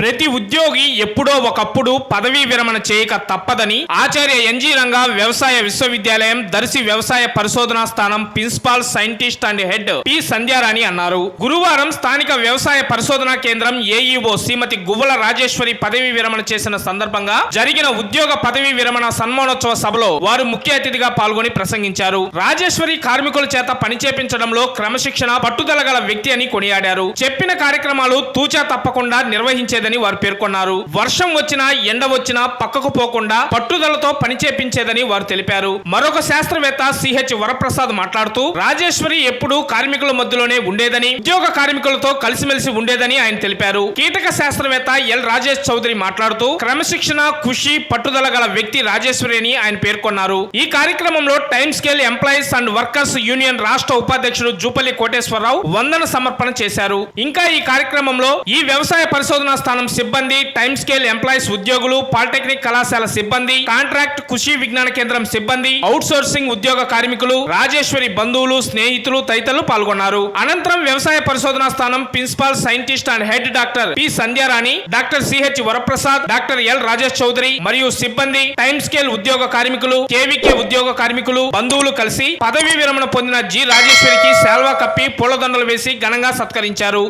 ప్రతి ఉద్యోగి ఎప్పుడో ఒకప్పుడు పదవీ విరమణ చేయక తప్పదని ఆచార్య ఎన్జీ రంగా వ్యవసాయ విశ్వవిద్యాలయం దర్శి వ్యవసాయ పరిశోధనా స్థానం principal scientist and head P Sandhyarani అన్నారు. గురువారం స్థానిక వ్యవసాయ పరిశోధనా కేంద్రం ఏఈఓ శ్రీమతి గువ్వల రాజేశ్వరి పదవీ విరమణ చేసిన సందర్భంగా జరిగిన ఉద్యోగ పదవీ విరమణ సన్మానోత్సవ సభలో వారు ముఖ్య అతిథిగా పాల్గొని ప్రసంగించారు. రాజేశ్వరి కార్మికుల చేత పనిచేపించడంలో క్రమశిక్షణ పట్టుదల గల వ్యక్తి అని కొనియాడారు. చెప్పిన కార్యక్రమాలు తూచా తప్పకుండా నిర్వహించేది నిర్వహించేదని వారు పేర్కొన్నారు. వర్షం వచ్చినా ఎండ వచ్చినా పక్కకు పోకుండా పట్టుదలతో పని చేపించేదని వారు తెలిపారు. మరొక శాస్త్రవేత్త సిహెచ్ వరప్రసాద్ మాట్లాడుతూ రాజేశ్వరి ఎప్పుడూ కార్మికుల మధ్యలోనే ఉండేదని ఉద్యోగ కార్మికులతో కలిసిమెలిసి ఉండేదని ఆయన తెలిపారు. కీటక శాస్త్రవేత్త ఎల్ రాజేష్ చౌదరి మాట్లాడుతూ క్రమశిక్షణ కృషి పట్టుదల గల వ్యక్తి రాజేశ్వరి అని ఆయన పేర్కొన్నారు. ఈ కార్యక్రమంలో time scale employees and workers union రాష్ట్ర ఉపాధ్యక్షుడు జూపల్లి కోటేశ్వరరావు వందన సమర్పణ చేశారు. ఇంకా ఈ కార్యక్రమంలో ఈ వ్యవసాయ పరిశోధనా స్థానం సిబ్బంది టైమ్ స్కేల్ ఎంప్లాయీస్ ఉద్యోగులు పాలిటెక్నిక్ కళాశాల సిబ్బంది కాంట్రాక్ట్ కృషి విజ్ఞాన కేంద్రం సిబ్బంది అవుట్ సోర్సింగ్ ఉద్యోగ కార్మికులు రాజేశ్వరి బంధువులు స్నేహితులు తదితరులు పాల్గొన్నారు. అనంతరం వ్యవసాయ పరిశోధనా స్థానం principal scientist and head doctor P Sandhyarani doctor CH Varaprasad doctor L Rajesh Chowdary మరియు సిబ్బంది టైమ్ స్కేల్ ఉద్యోగ కార్మికులు కేవీకే ఉద్యోగ కార్మికులు బంధువులు కలిసి పదవీ విరమణ పొందిన జి రాజేశ్వరికి శాల్వా కప్పి పూలదండలు వేసి ఘనంగా సత్కరించారు.